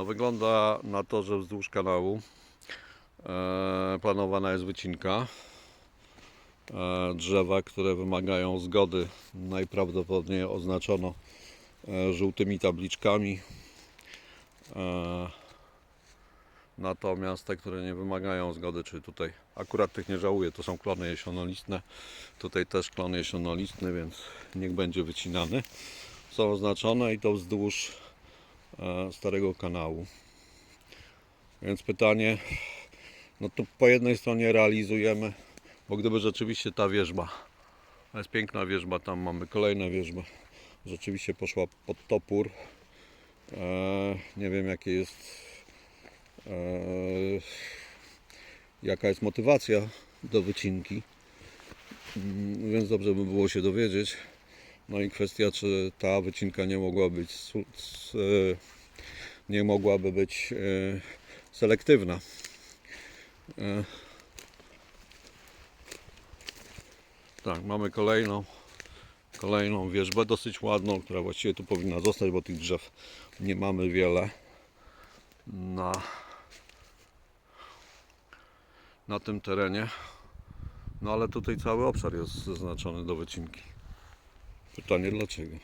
No wygląda na to, że wzdłuż kanału e, planowana jest wycinka. E, drzewa, które wymagają zgody, najprawdopodobniej oznaczono e, żółtymi tabliczkami. Natomiast te, które nie wymagają zgody, czyli tutaj akurat tych nie żałuję, to są klony jesionolistne. Tutaj też klon jesionolistny, więc niech będzie wycinany. Są oznaczone i to wzdłuż starego kanału. Więc pytanie, no to po jednej stronie realizujemy, bo gdyby rzeczywiście ta wierzba, to jest piękna wierzba, tam mamy kolejna wierzba, rzeczywiście poszła pod topór. E, nie wiem jakie jest, e, jaka jest motywacja do wycinki, Mm, więc dobrze by było się dowiedzieć. No i kwestia, czy ta wycinka nie mogła być, e, nie mogłaby być e, selektywna. E, Tak, mamy kolejną, kolejną wierzbę, dosyć ładną, która właściwie tu powinna zostać, bo tych drzew nie mamy wiele na, na tym terenie. No ale tutaj cały obszar jest zaznaczony do wycinki. Pytanie dlaczego?